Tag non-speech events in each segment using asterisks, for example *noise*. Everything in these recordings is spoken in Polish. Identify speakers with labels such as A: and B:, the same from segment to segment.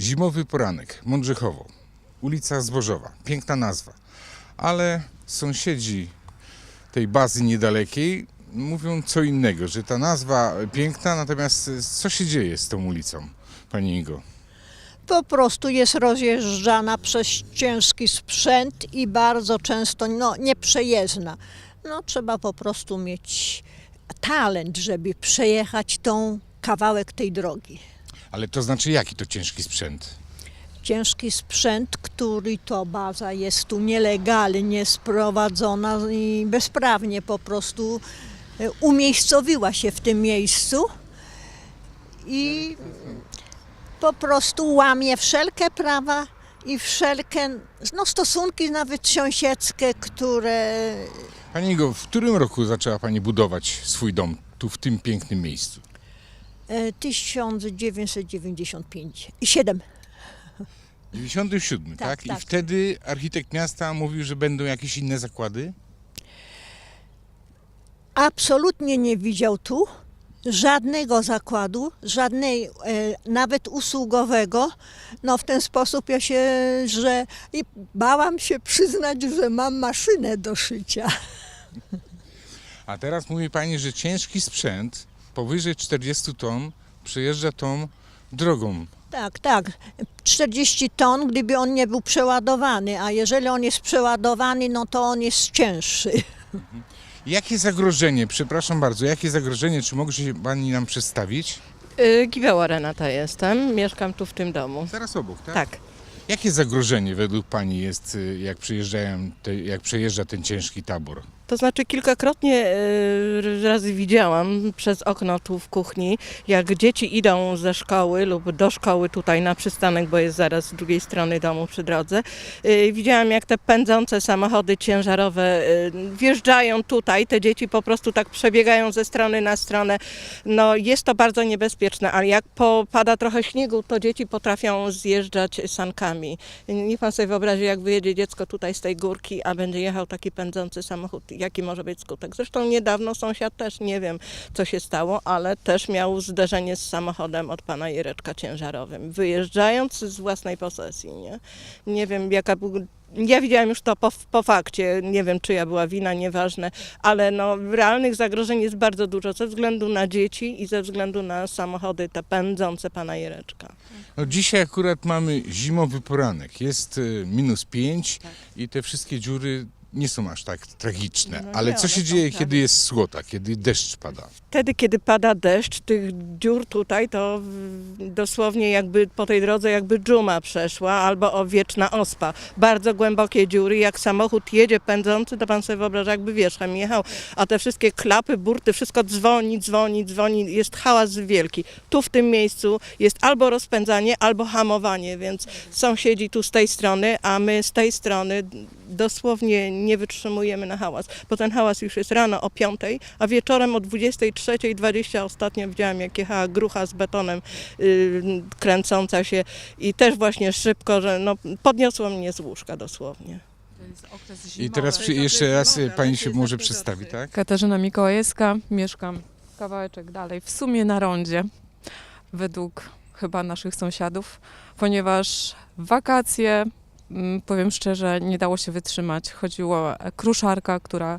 A: Zimowy poranek, Mądrzechowo, ulica Zbożowa, piękna nazwa, ale sąsiedzi tej bazy niedalekiej mówią co innego, że ta nazwa piękna, natomiast co się dzieje z tą ulicą, Pani Ingo?
B: Po prostu jest rozjeżdżana przez ciężki sprzęt i bardzo często no, nieprzejezdna. No, trzeba po prostu mieć talent, żeby przejechać tą kawałek tej drogi.
A: Ale to znaczy jaki to ciężki sprzęt?
B: Ciężki sprzęt, który to baza jest tu nielegalnie sprowadzona i bezprawnie po prostu e, umiejscowiła się w tym miejscu i po prostu łamie wszelkie prawa i wszelkie no, stosunki nawet sąsiedzkie, które
A: Pani Ingo, w którym roku zaczęła Pani budować swój dom tu w tym pięknym miejscu?
B: E, 1995 i 7.
A: 97, tak?
B: Tak,
A: I
B: tak.
A: wtedy architekt miasta mówił, że będą jakieś inne zakłady?
B: absolutnie nie widział tu żadnego zakładu, żadnej e, nawet usługowego. No w ten sposób ja się, że i bałam się przyznać, że mam maszynę do szycia.
A: A teraz mówi Pani, że ciężki sprzęt powyżej 40 ton przejeżdża tą drogą.
B: Tak, tak. 40 ton, gdyby on nie był przeładowany, a jeżeli on jest przeładowany, no to on jest cięższy.
A: Jakie zagrożenie, przepraszam bardzo, jakie zagrożenie, czy mogę się Pani nam przedstawić?
C: Y, Giweła Renata jestem, mieszkam tu w tym domu.
A: Zaraz obok, tak?
C: Tak.
A: Jakie zagrożenie według Pani jest, y, jak, przyjeżdżają te, jak przejeżdża ten ciężki tabor?
C: To znaczy kilkakrotnie y, razy widziałam przez okno tu w kuchni, jak dzieci idą ze szkoły lub do szkoły tutaj na przystanek, bo jest zaraz z drugiej strony domu przy drodze. Y, Widziałam jak te pędzące samochody ciężarowe y, wjeżdżają tutaj, te dzieci po prostu tak przebiegają ze strony na stronę. No jest to bardzo niebezpieczne, ale jak popada trochę śniegu, to dzieci potrafią zjeżdżać sankami. Niech pan sobie wyobrazi, jak wyjedzie dziecko tutaj z tej górki, a będzie jechał taki pędzący samochód, jaki może być skutek. Zresztą niedawno sąsiad też, nie wiem co się stało, ale też miał zderzenie z samochodem od pana Jereczka ciężarowym, wyjeżdżając z własnej posesji. Nie, nie wiem jaka był ja widziałam już to po, po fakcie, nie wiem czyja była wina, nieważne, ale no, realnych zagrożeń jest bardzo dużo ze względu na dzieci i ze względu na samochody te pędzące pana Jereczka.
A: No dzisiaj akurat mamy zimowy poranek, jest y, minus 5 i te wszystkie dziury nie są aż tak tragiczne.
C: No
A: Ale
C: nie,
A: co się dzieje, kiedy jest słota, kiedy deszcz pada?
C: Wtedy, kiedy pada deszcz, tych dziur tutaj, to dosłownie jakby po tej drodze jakby dżuma przeszła albo o wieczna ospa. Bardzo głębokie dziury, jak samochód jedzie pędzący, to pan sobie wyobraża, jakby wierzchem jechał, a te wszystkie klapy, burty, wszystko dzwoni, dzwoni, dzwoni, jest hałas wielki. Tu w tym miejscu jest albo rozpędzanie, albo hamowanie, więc sąsiedzi tu z tej strony, a my z tej strony dosłownie nie wytrzymujemy na hałas, bo ten hałas już jest rano o 5, a wieczorem o 23.20 ostatnio widziałam, jak jechała grucha z betonem yy, kręcąca się i też właśnie szybko, że no, podniosło mnie z łóżka dosłownie.
A: I teraz przy, jeszcze raz y, Pani się może przedstawi, tak?
D: Katarzyna Mikołajewska, mieszkam kawałeczek dalej, w sumie na rondzie, według chyba naszych sąsiadów, ponieważ wakacje, powiem szczerze, nie dało się wytrzymać. Chodziła kruszarka, która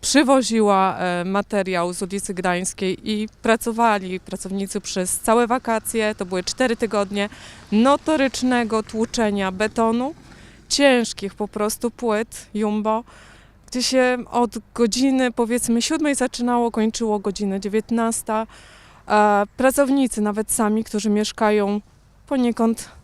D: przywoziła e, materiał z ulicy Gdańskiej i pracowali pracownicy przez całe wakacje, to były cztery tygodnie notorycznego tłuczenia betonu, ciężkich po prostu płyt jumbo, gdzie się od godziny powiedzmy siódmej zaczynało, kończyło godzinę 19. E, Pracownicy nawet sami, którzy mieszkają poniekąd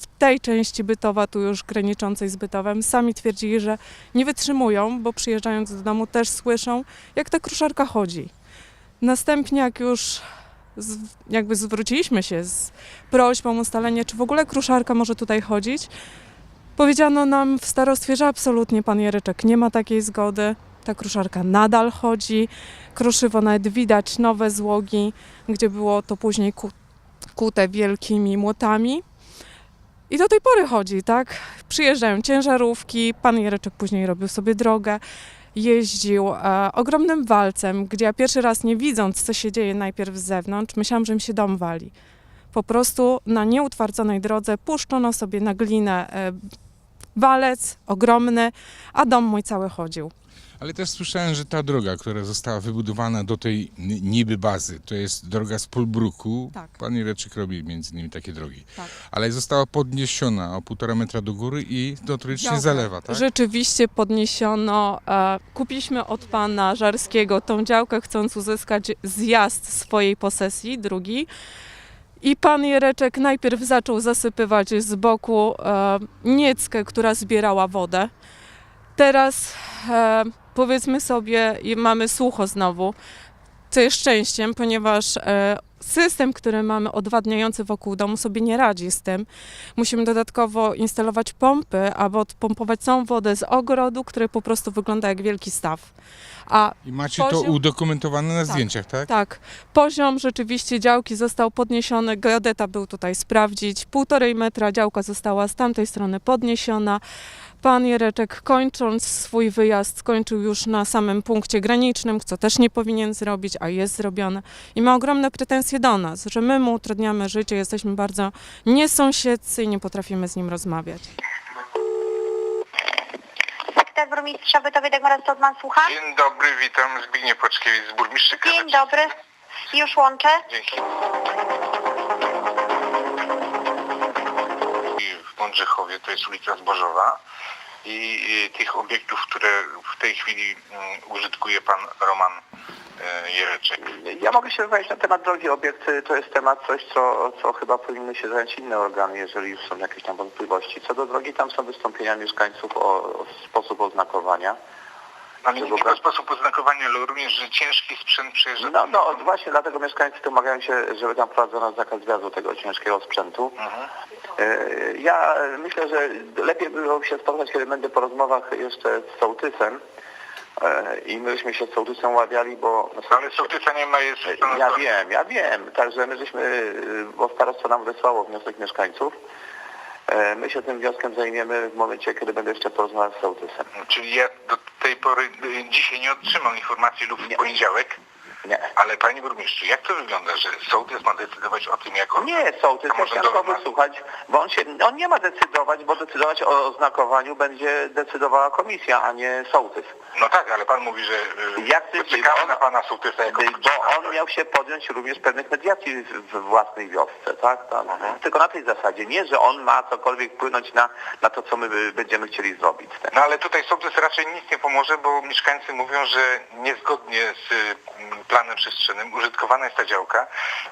D: w tej części bytowa, tu już graniczącej z bytowem, sami twierdzili, że nie wytrzymują, bo przyjeżdżając do domu też słyszą, jak ta kruszarka chodzi. Następnie jak już jakby zwróciliśmy się z prośbą o ustalenie, czy w ogóle kruszarka może tutaj chodzić, Powiedziano nam w starostwie, że absolutnie pan Jereczek nie ma takiej zgody. Ta kruszarka nadal chodzi. Kruszywo nawet widać nowe złogi, gdzie było to później ku- kute wielkimi młotami. I do tej pory chodzi, tak? Przyjeżdżają ciężarówki, pan Jereczek później robił sobie drogę, jeździł e, ogromnym walcem, gdzie ja pierwszy raz nie widząc, co się dzieje najpierw z zewnątrz, myślałam, że mi się dom wali. po prostu na nieutwardzonej drodze puszczono sobie na glinę e, walec ogromny, a dom mój cały chodził.
E: Ale też słyszałem, że ta droga, która została wybudowana do tej niby bazy, to jest droga z Polbruku.
D: Tak.
E: Pan Jereczek robi między innymi takie drogi.
D: Tak.
E: Ale została podniesiona o półtora metra do góry i notorycznie
D: Działka.
E: zalewa, tak?
D: Rzeczywiście podniesiono. E, kupiliśmy od pana Żarskiego tą działkę, chcąc uzyskać zjazd swojej posesji, drugi. I pan Jereczek najpierw zaczął zasypywać z boku e, nieckę, która zbierała wodę. Teraz e, powiedzmy sobie, mamy sucho znowu, co jest szczęściem, ponieważ e, system, który mamy odwadniający wokół domu sobie nie radzi z tym. Musimy dodatkowo instalować pompy, aby odpompować całą wodę z ogrodu, który po prostu wygląda jak wielki staw. A
E: I macie to
D: Poziom-
E: udokumentowane na
D: Tak.
E: zdjęciach, tak?
D: tak, poziom rzeczywiście działki został podniesiony, geodeta był tutaj sprawdzić, półtorej metra działka została z tamtej strony podniesiona. Pan Jereczek kończąc swój wyjazd skończył już na samym punkcie granicznym, co też nie powinien zrobić, a jest zrobione. I ma ogromne pretensje do nas, że my mu utrudniamy życie, jesteśmy bardzo niesąsiedzcy i nie potrafimy z nim rozmawiać.
F: Sekretarz burmistrza Bytowie Dagmara Stodman, słucham.
E: Dzień dobry, witam Zbigniew Płaczkiewicz z burmistrzyka.
F: Dzień dobry. Już łączę.
E: Dzięki. W Mądrzechowie to jest ulica Zbożowa i tych obiektów, które w tej chwili mm, użytkuje pan Roman y, Jereczek.
G: Ja mogę się wypowiedzieć na temat drogi obiekty. To jest temat coś, co, co chyba powinny się zająć inne organy, jeżeli już są jakieś tam wątpliwości. Co do drogi, tam są wystąpienia mieszkańców o, o sposób oznakowania.
E: Ale nie tylko sposób oznakowania, ale również, że ciężki sprzęt przejeżdża.
G: No, no właśnie dlatego mieszkańcy domagają się, żeby tam wprowadzono zakaz wjazdu tego ciężkiego sprzętu.
E: Mhm.
G: E, Ja myślę, że lepiej by było się spotkać, kiedy będę po rozmowach jeszcze z sołtysem. E, I myśmy się z sołtysem umawiali, bo...
E: Ale sołtysa nie ma, jest...
G: Ja wiem, ja wiem. Także my żeśmy, y, bo starostwo nam wysłało wniosek mieszkańców. E, My się tym wnioskiem zajmiemy w momencie, kiedy będę jeszcze porozmawiał z sołtysem.
E: Czyli ja do tej pory dzisiaj nie otrzymam informacji lub w
G: Nie.
E: poniedziałek,
G: Nie.
E: ale panie burmistrzu, jak to wygląda, że sołtys ma decydować o tym, jak on...
G: Nie, sołtys,
E: może do-
G: wysłuchać, bo on się, on nie ma decydować, bo decydować o oznakowaniu będzie decydowała komisja, a nie sołtys.
E: No tak, ale pan mówi, że y,
G: Jak ty-
E: czekamy na pana sołtysa jako...
G: Bo on miał się podjąć również pewnych mediacji w, własnej wiosce, tak? Tam.
E: Mhm.
G: Tylko na tej zasadzie, nie, że on ma cokolwiek wpłynąć na, na to, co my będziemy chcieli zrobić. tym.
E: No ale tutaj sołtys raczej nic nie pomoże, bo mieszkańcy mówią, że niezgodnie z y, m, planem przestrzennym użytkowana jest ta działka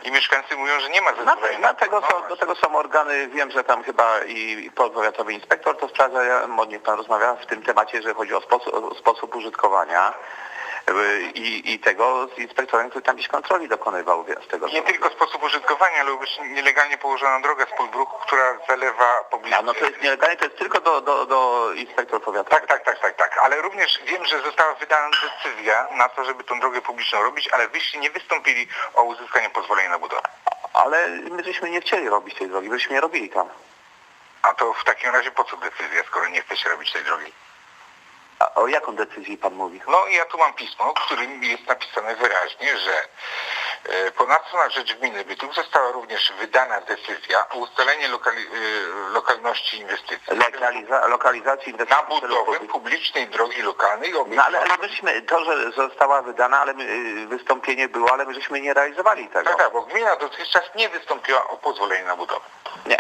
E: i mieszkańcy mówią, że nie ma zezwolenia.
G: na tego są, do tego są organy, wiem, że tam chyba i, i powiatowy inspektor to sprawdza, ja modnie pan rozmawia w tym temacie, jeżeli chodzi o sposób, o sposób użytkowania i, i tego z inspektorem, który tam gdzieś kontroli dokonywał z tego.
E: Nie tylko sposób użytkowania, ale również nielegalnie położona droga z Polbruku, która zalewa pobliże...
G: A no to jest nielegalnie, to jest tylko do, do, do inspektor powiatowy.
E: Tak, tak, tak, tak, tak. Ale również wiem, że została wydana decyzja na to, żeby tą drogę publiczną robić, ale wyście nie wystąpili o uzyskanie pozwolenia na budowę.
G: Ale my żeśmy nie chcieli robić tej drogi, byśmy nie robili tam.
E: A to w takim razie po co decyzja, skoro nie chcecie robić tej drogi?
G: A o jaką decyzję pan mówi?
E: No i ja tu mam pismo, w którym jest napisane wyraźnie, że e, ponadto na rzecz gminy Bytów została również wydana decyzja o ustaleniu lokali, e, lokalności inwestycji
G: Lokaliza, lokalizacji
E: na
G: inwestycji celu
E: budowę publicznej drogi lokalnej
G: No ale, ale myśmy, to, że została wydana, ale my, y, wystąpienie było, ale my żeśmy nie realizowali tego.
E: Tak, tak, bo gmina dotychczas nie wystąpiła o pozwolenie na budowę.
G: Nie.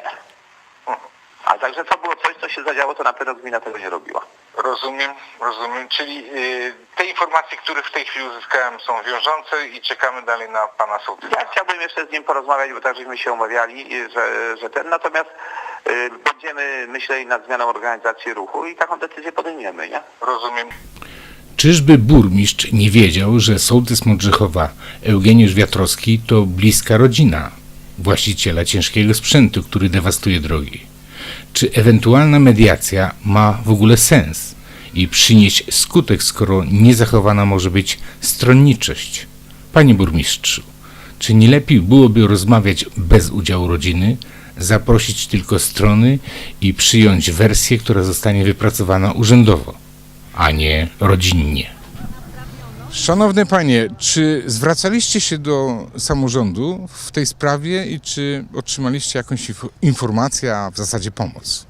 G: A także to było coś, co się zadziało, to na pewno gmina tego nie robiła.
E: Rozumiem, rozumiem. Czyli y, te informacje, które w tej chwili uzyskałem są wiążące i czekamy dalej na pana sołtysa.
G: Ja chciałbym jeszcze z nim porozmawiać, bo tak żeśmy się umawiali, y, że, że ten, natomiast y, będziemy myśleli nad zmianą organizacji ruchu i taką decyzję podejmiemy, nie?
E: Rozumiem.
A: Czyżby burmistrz nie wiedział, że sołtys Modrzechowa Eugeniusz Wiatrowski to bliska rodzina właściciela ciężkiego sprzętu, który dewastuje drogi? Czy ewentualna mediacja ma w ogóle sens i przynieść skutek, skoro niezachowana może być stronniczość? Panie burmistrzu, czy nie lepiej byłoby rozmawiać bez udziału rodziny, zaprosić tylko strony i przyjąć wersję, która zostanie wypracowana urzędowo? a nie rodzinnie. Szanowne panie, czy zwracaliście się do samorządu w tej sprawie i czy otrzymaliście jakąś inf- informację, a w zasadzie pomoc?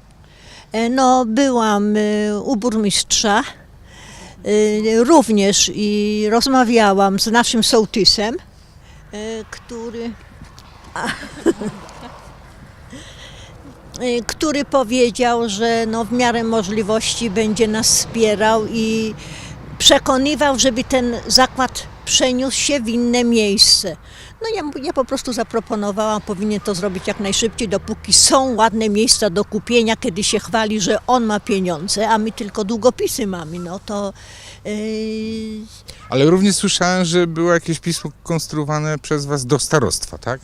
B: E, No, byłam e, u burmistrza e, również i rozmawiałam z naszym sołtysem, który. *laughs* który powiedział, że no w miarę możliwości będzie nas wspierał i przekonywał, żeby ten zakład przeniósł się w inne miejsce. No ja, ja po prostu zaproponowałam, powinien to zrobić jak najszybciej, dopóki są ładne miejsca do kupienia, kiedy się chwali, że on ma pieniądze, a my tylko długopisy mamy, no to
A: Ale również słyszałem, że było jakieś pismo konstruowane przez was do starostwa, tak?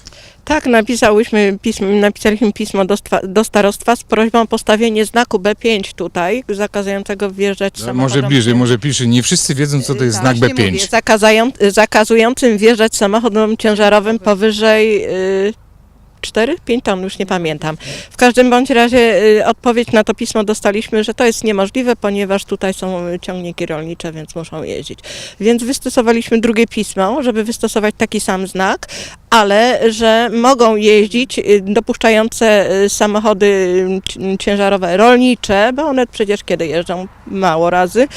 C: Tak, napisałyśmy pismo, napisaliśmy pismo do, do starostwa z prośbą o postawienie znaku B5 tutaj, zakazującego wjeżdżać
A: No,
C: samochodom.
A: może bliżej, może pisze. Nie wszyscy wiedzą, co to jest znak
C: Właśnie
A: B5.
C: Mówię, zakazującym wjeżdżać samochodom ciężarowym powyżej y, 4, 5 ton, już nie pamiętam. W każdym bądź razie y, odpowiedź na to pismo dostaliśmy, że to jest niemożliwe, ponieważ tutaj są y, ciągniki rolnicze, więc muszą jeździć. Więc wystosowaliśmy drugie pismo, żeby wystosować taki sam znak, ale że mogą jeździć y, dopuszczające y, samochody y, ci- ciężarowe rolnicze, bo one przecież kiedy jeżdżą? Mało razy,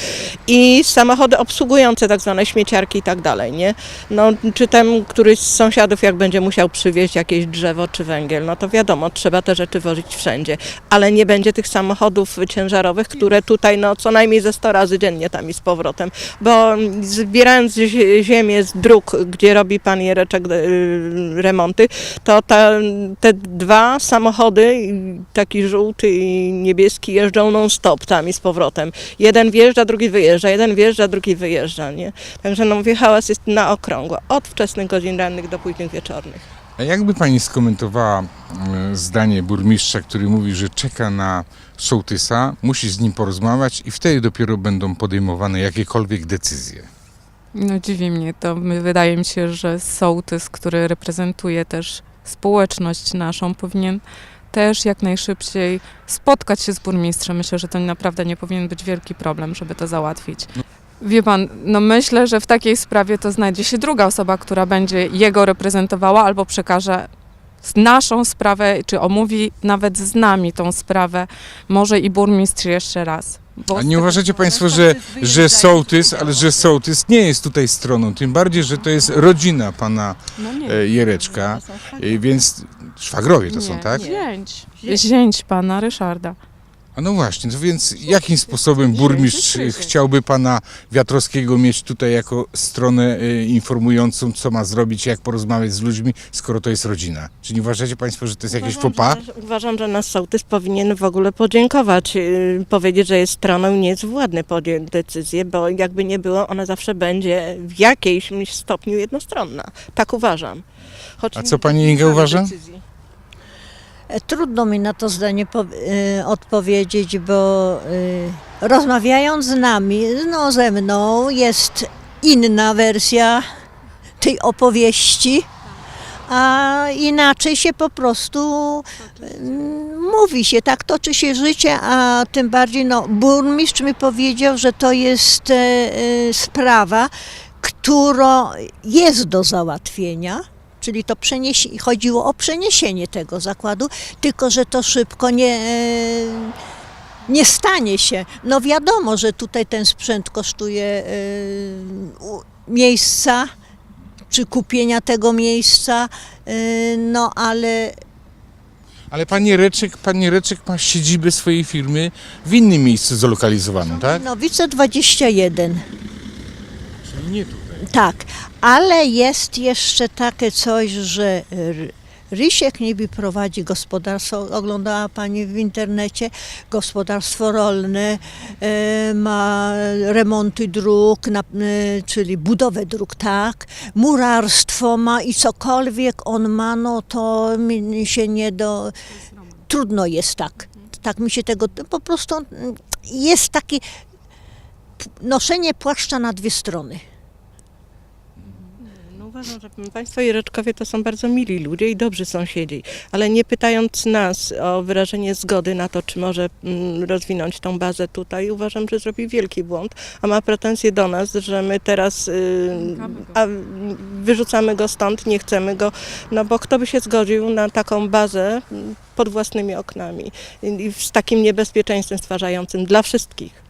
C: i samochody obsługujące tak zwane śmieciarki i tak dalej, nie? No, czy ten któryś z sąsiadów jak będzie musiał przywieźć jakieś drzewo czy węgiel, no to wiadomo, trzeba te rzeczy wozić wszędzie, ale nie będzie tych samochodów ciężarowych, które tutaj no co najmniej ze 100 razy dziennie tam i z powrotem, bo zbierając zie- ziemię z dróg, gdzie robi pan Jereczek remonty, to ta, te dwa samochody, taki żółty i niebieski, jeżdżą non-stop tam i z powrotem. Jeden wjeżdża, drugi wyjeżdża, jeden wjeżdża, drugi wyjeżdża, nie? Także no mówię, hałas jest na okrągło, od wczesnych godzin rannych do późnych wieczornych.
A: A jakby pani skomentowała e, zdanie burmistrza, który mówi, że czeka na sołtysa, musi z nim porozmawiać i wtedy dopiero będą podejmowane jakiekolwiek decyzje.
D: No dziwi mnie to. Wydaje mi się, że sołtys, który reprezentuje też społeczność naszą, powinien też jak najszybciej spotkać się z burmistrzem. Myślę, że to naprawdę nie powinien być wielki problem, żeby to załatwić. Wie pan, no myślę, że w takiej sprawie to znajdzie się druga osoba, która będzie jego reprezentowała albo przekaże naszą sprawę, czy omówi nawet z nami tą sprawę, może i burmistrz jeszcze raz.
A: A nie uważacie państwo, że,
D: sołtys
A: że sołtys, ale że sołtys nie jest tutaj stroną, tym bardziej, że to jest rodzina pana
D: No
A: e, Jereczka, e, więc szwagrowie to są, tak?
D: Zięć. Zięć pana Ryszarda.
A: A no właśnie, to więc jakim sposobem burmistrz chciałby pana Wiatrowskiego mieć tutaj jako stronę e, informującą, co ma zrobić, jak porozmawiać z ludźmi, skoro to jest rodzina? Czy nie uważacie państwo, że to jest jakieś faux pas?
C: że- Uważam, że nasz sołtys powinien w ogóle podziękować, yy, powiedzieć, że jest stroną i nie jest władny podjąć decyzję, bo jakby nie było, ona zawsze będzie w jakiejś stopniu jednostronna. Tak uważam. Choć
A: A co pani Inga uważa?
C: decyzji.
B: Trudno mi na to zdanie e, odpowiedzieć, bo e, rozmawiając z nami, no ze mną, jest inna wersja tej opowieści, a inaczej się po prostu mm, mówi się, tak toczy się życie, a tym bardziej no, burmistrz mi powiedział, że to jest sprawa, która jest do załatwienia. Czyli to przeniesie, chodziło o przeniesienie tego zakładu, tylko że to szybko nie, e, nie stanie się. No wiadomo, że tutaj ten sprzęt kosztuje e, miejsca, czy kupienia tego miejsca, e, no ale
A: Ale pan Jereczek, pan Jereczek ma siedzibę swojej firmy w innym miejscu zlokalizowaną, tak?
B: Nowice 21.
A: Czyli nie tutaj.
B: Tak, ale jest jeszcze takie coś, że Rysiek niby prowadzi gospodarstwo, oglądała Pani w internecie, gospodarstwo rolne, e, ma remonty dróg, e, czyli budowę dróg, tak, murarstwo ma i cokolwiek on ma, no to mi się nie do... Trudno jest tak. Tak mi się tego, po prostu jest takie noszenie płaszcza na dwie strony.
C: Uważam, że Państwo Jereczkowie to są bardzo mili ludzie i dobrzy sąsiedzi, ale nie pytając nas o wyrażenie zgody na to, czy może mm, rozwinąć tą bazę tutaj, uważam, że zrobi wielki błąd, a ma pretensje do nas, że my teraz y,
D: go.
C: a, wyrzucamy go stąd, nie chcemy go, no bo kto by się zgodził na taką bazę mm, pod własnymi oknami i i z takim niebezpieczeństwem stwarzającym dla wszystkich.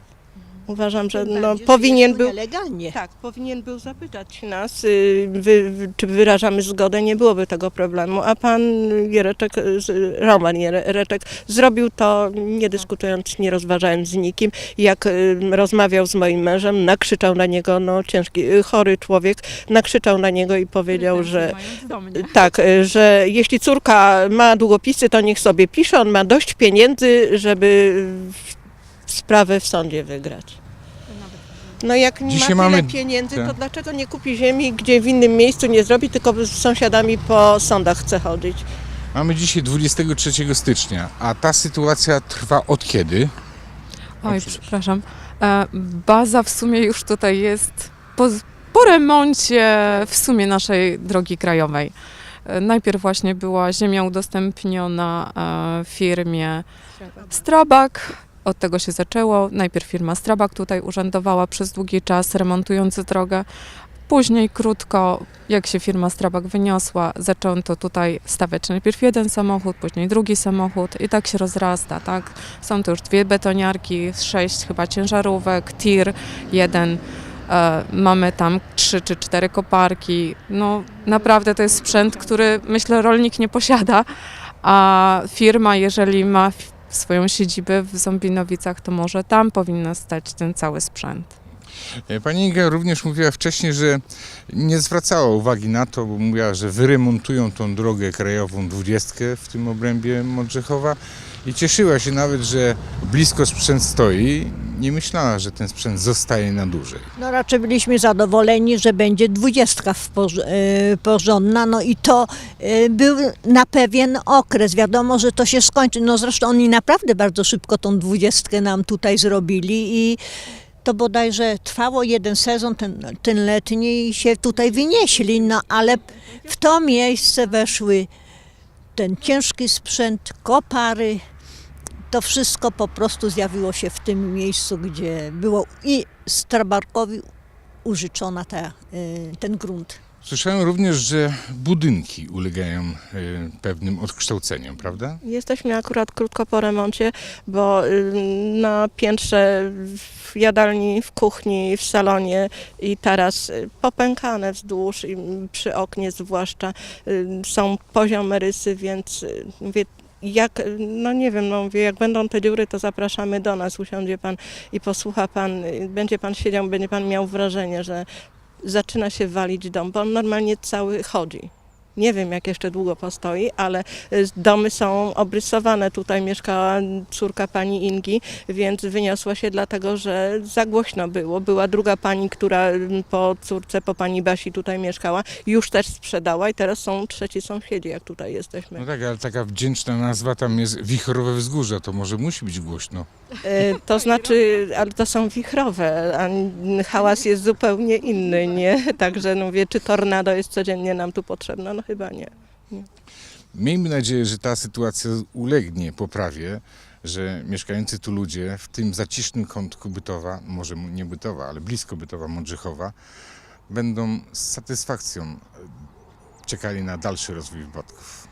C: Uważam, że no, powinien był...
B: Nielegalnie.
C: Tak, powinien był zapytać nas, y, wy, czy wyrażamy zgodę, nie byłoby tego problemu, a pan Jereczek, y, Roman Jereczek zrobił to nie dyskutując, nie rozważając z nikim. Jak y, rozmawiał z moim mężem, nakrzyczał na niego, no ciężki, chory człowiek, nakrzyczał na niego i powiedział, że *laughs* tak, że jeśli córka ma długopisy, to niech sobie pisze, on ma dość pieniędzy, żeby y, sprawę w sądzie wygrać. No jak nie
A: Dzisiaj
C: ma tyle
A: mamy-
C: pieniędzy, to
A: tak.
C: dlaczego nie kupi ziemi, gdzie w innym miejscu nie zrobi, tylko z sąsiadami po sądach chce chodzić?
A: Mamy dzisiaj 23 stycznia, a ta sytuacja trwa od kiedy?
D: Oj, przepraszam. E, Baza w sumie już tutaj jest po, po remoncie w sumie naszej drogi krajowej. E, Najpierw właśnie była ziemia udostępniona e, firmie Strabak. Od tego się zaczęło. Najpierw firma Strabak tutaj urzędowała przez długi czas, remontując drogę. Później krótko, jak się firma Strabak wyniosła, zaczęto tutaj stawiać najpierw jeden samochód, później drugi samochód i tak się rozrasta, tak? Są to już dwie betoniarki, sześć chyba ciężarówek, tir jeden. E, mamy tam trzy czy cztery koparki. No naprawdę to jest sprzęt, który myślę rolnik nie posiada, a firma, jeżeli ma swoją siedzibę w Zombinowicach, to może tam powinna stać ten cały sprzęt.
A: E, Pani Inga również mówiła wcześniej, że nie zwracała uwagi na to, bo mówiła, że wyremontują tą drogę krajową 20 w tym obrębie Modrzechowa i cieszyła się nawet, że blisko sprzęt stoi. Nie myślała, że ten sprzęt zostaje na dłużej.
B: No raczej byliśmy zadowoleni, że będzie dwudziestka e, porządna, no i to e, był na pewien okres. Wiadomo, że to się skończy. No zresztą oni naprawdę bardzo szybko tą dwudziestkę nam tutaj zrobili i to bodajże trwało jeden sezon, ten, ten letni i się tutaj wynieśli, no ale w to miejsce weszły ten ciężki sprzęt, kopary, to wszystko po prostu zjawiło się w tym miejscu, gdzie było i Strabarkowi użyczona ta, y, ten grunt.
A: Słyszałem również, że budynki ulegają e, pewnym odkształceniom, prawda?
C: Jesteśmy akurat krótko po remoncie, bo y, na piętrze, w jadalni, w kuchni, w salonie i taras y, popękane wzdłuż i przy oknie zwłaszcza y, są poziome rysy, więc y, mówię, jak, no nie wiem, no mówię, jak będą te dziury, to zapraszamy do nas, usiądzie pan i posłucha pan, będzie pan siedział, będzie pan miał wrażenie, że zaczyna się walić dom, bo on normalnie cały chodzi. Nie wiem, jak jeszcze długo postoi, ale y, domy są obrysowane. Tutaj mieszkała córka pani Ingi, więc wyniosła się dlatego, że za głośno było. Była druga pani, która mm, po córce, po pani Basi tutaj mieszkała, już też sprzedała i teraz są trzeci sąsiedzi, jak tutaj jesteśmy.
A: No tak, ale taka wdzięczna nazwa tam jest Wichrowe Wzgórze, to może musi być głośno.
C: Y, To znaczy, ale to są wichrowe, a hałas jest zupełnie inny, nie? Także no wie, czy tornado jest codziennie nam tu potrzebne? No chyba nie.
A: Miejmy nadzieję, że ta sytuacja ulegnie poprawie, że mieszkający tu ludzie w tym zacisznym kątku Bytowa, może nie Bytowa, ale blisko Bytowa, Modrzechowa, będą z satysfakcją czekali na dalszy rozwój wypadków.